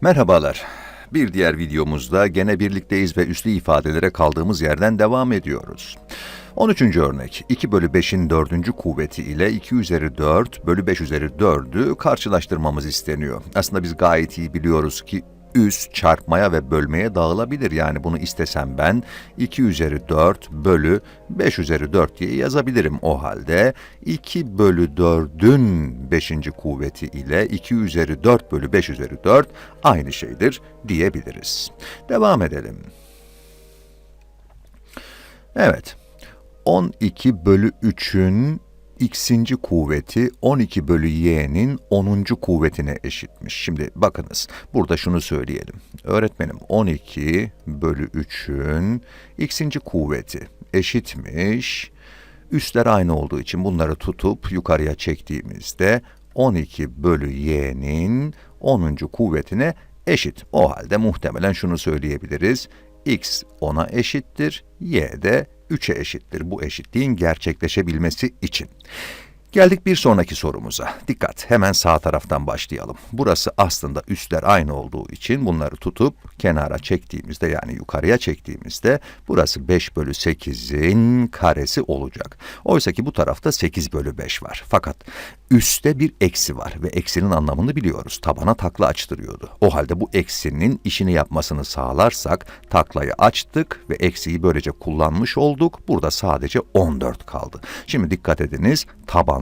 Merhabalar. Bir diğer videomuzda gene birlikteyiz ve üslü ifadelere kaldığımız yerden devam ediyoruz. 13. örnek 2 bölü 5'in 4. kuvveti ile 2 üzeri 4 bölü 5 üzeri 4'ü karşılaştırmamız isteniyor. Aslında biz gayet iyi biliyoruz ki üs çarpmaya ve bölmeye dağılabilir. Yani bunu istesem ben 2 üzeri 4 bölü 5 üzeri 4 diye yazabilirim. O halde 2 bölü 4'ün 5. kuvveti ile 2 üzeri 4 bölü 5 üzeri 4 aynı şeydir diyebiliriz. Devam edelim. Evet. 12 bölü 3'ün x'inci kuvveti 12 bölü y'nin 10. kuvvetine eşitmiş. Şimdi bakınız burada şunu söyleyelim. Öğretmenim 12 bölü 3'ün x'inci kuvveti eşitmiş. Üstler aynı olduğu için bunları tutup yukarıya çektiğimizde 12 bölü y'nin 10. kuvvetine eşit. O halde muhtemelen şunu söyleyebiliriz. x 10'a eşittir, y de 3'e eşittir bu eşitliğin gerçekleşebilmesi için. Geldik bir sonraki sorumuza. Dikkat, hemen sağ taraftan başlayalım. Burası aslında üstler aynı olduğu için bunları tutup kenara çektiğimizde yani yukarıya çektiğimizde burası 5 bölü 8'in karesi olacak. Oysa ki bu tarafta 8 bölü 5 var. Fakat üstte bir eksi var ve eksinin anlamını biliyoruz. Tabana takla açtırıyordu. O halde bu eksinin işini yapmasını sağlarsak taklayı açtık ve eksiyi böylece kullanmış olduk. Burada sadece 14 kaldı. Şimdi dikkat ediniz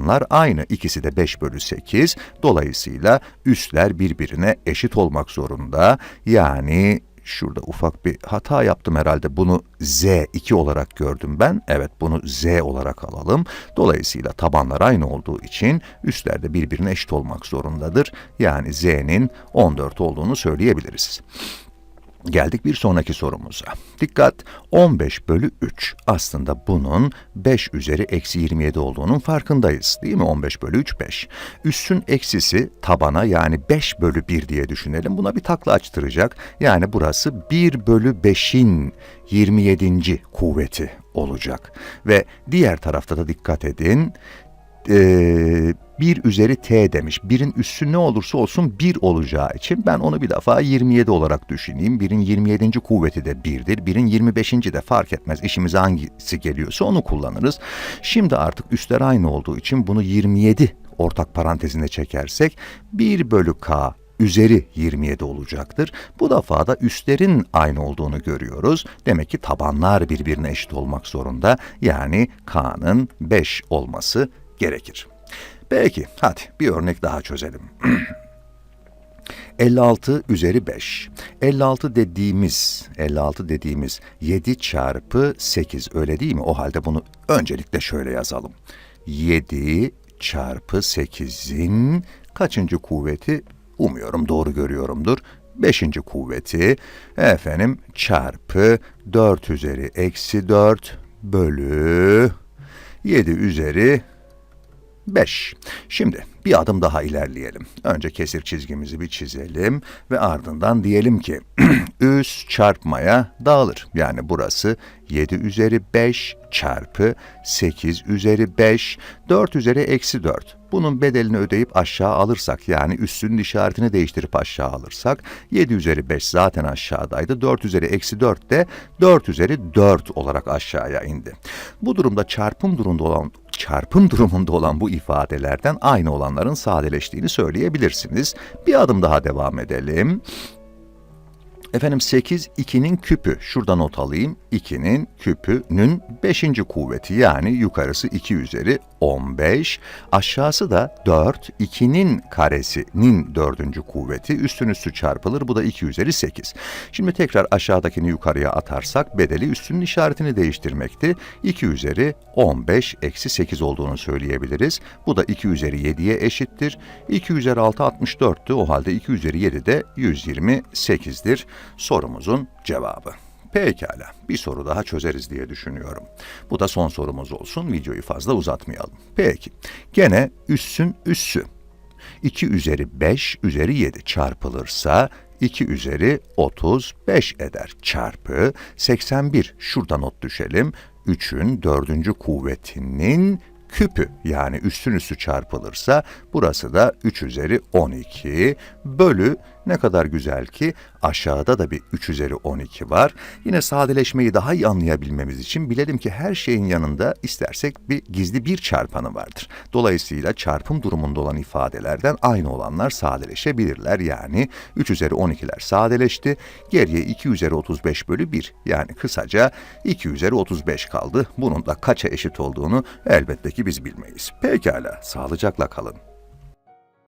tabanlar aynı. İkisi de 5 bölü 8. Dolayısıyla üstler birbirine eşit olmak zorunda. Yani şurada ufak bir hata yaptım herhalde. Bunu Z2 olarak gördüm ben. Evet bunu Z olarak alalım. Dolayısıyla tabanlar aynı olduğu için üstler de birbirine eşit olmak zorundadır. Yani Z'nin 14 olduğunu söyleyebiliriz. Geldik bir sonraki sorumuza. Dikkat 15 bölü 3 aslında bunun 5 üzeri eksi 27 olduğunun farkındayız değil mi 15 bölü 3 5. Üssün eksisi tabana yani 5 bölü 1 diye düşünelim buna bir takla açtıracak. Yani burası 1 bölü 5'in 27. kuvveti olacak. Ve diğer tarafta da dikkat edin e, 1 üzeri t demiş. 1'in üssü ne olursa olsun 1 olacağı için ben onu bir defa 27 olarak düşüneyim. 1'in 27. kuvveti de 1'dir. 1'in 25. de fark etmez. İşimize hangisi geliyorsa onu kullanırız. Şimdi artık üstler aynı olduğu için bunu 27 ortak parantezine çekersek 1 bölü k üzeri 27 olacaktır. Bu defa da üstlerin aynı olduğunu görüyoruz. Demek ki tabanlar birbirine eşit olmak zorunda. Yani k'nın 5 olması gerekir. Peki, hadi bir örnek daha çözelim. 56 üzeri 5. 56 dediğimiz, 56 dediğimiz 7 çarpı 8 öyle değil mi? O halde bunu öncelikle şöyle yazalım. 7 çarpı 8'in kaçıncı kuvveti? Umuyorum doğru görüyorumdur. Beşinci kuvveti efendim çarpı 4 üzeri eksi 4 bölü 7 üzeri 5. Şimdi bir adım daha ilerleyelim. Önce kesir çizgimizi bir çizelim ve ardından diyelim ki üs çarpmaya dağılır. Yani burası 7 üzeri 5 çarpı 8 üzeri 5, 4 üzeri eksi 4. Bunun bedelini ödeyip aşağı alırsak yani üstünün işaretini değiştirip aşağı alırsak 7 üzeri 5 zaten aşağıdaydı. 4 üzeri eksi 4 de 4 üzeri 4 olarak aşağıya indi. Bu durumda çarpım durumunda olan çarpım durumunda olan bu ifadelerden aynı olanların sadeleştiğini söyleyebilirsiniz. Bir adım daha devam edelim. Efendim 8 2'nin küpü. Şurada not alayım. 2'nin küpünün 5. kuvveti yani yukarısı 2 üzeri 15. Aşağısı da 4. 2'nin karesinin 4. kuvveti. Üstün üstü çarpılır. Bu da 2 üzeri 8. Şimdi tekrar aşağıdakini yukarıya atarsak bedeli üstünün işaretini değiştirmekti. 2 üzeri 15 eksi 8 olduğunu söyleyebiliriz. Bu da 2 üzeri 7'ye eşittir. 2 üzeri 6 64'tü. O halde 2 üzeri 7 de 128'dir sorumuzun cevabı. Pekala, bir soru daha çözeriz diye düşünüyorum. Bu da son sorumuz olsun, videoyu fazla uzatmayalım. Peki, gene üssün üssü. 2 üzeri 5 üzeri 7 çarpılırsa 2 üzeri 35 eder çarpı 81. Şurada not düşelim. 3'ün dördüncü kuvvetinin küpü yani üstün üstü çarpılırsa burası da 3 üzeri 12 bölü Ne kadar güzel ki aşağıda da bir 3 üzeri 12 var. Yine sadeleşmeyi daha iyi anlayabilmemiz için bilelim ki her şeyin yanında istersek bir gizli bir çarpanı vardır. Dolayısıyla çarpım durumunda olan ifadelerden aynı olanlar sadeleşebilirler. Yani 3 üzeri 12'ler sadeleşti. Geriye 2 üzeri 35 bölü 1 yani kısaca 2 üzeri 35 kaldı. Bunun da kaça eşit olduğunu elbette ki biz bilmeyiz. Pekala, sağlıcakla kalın.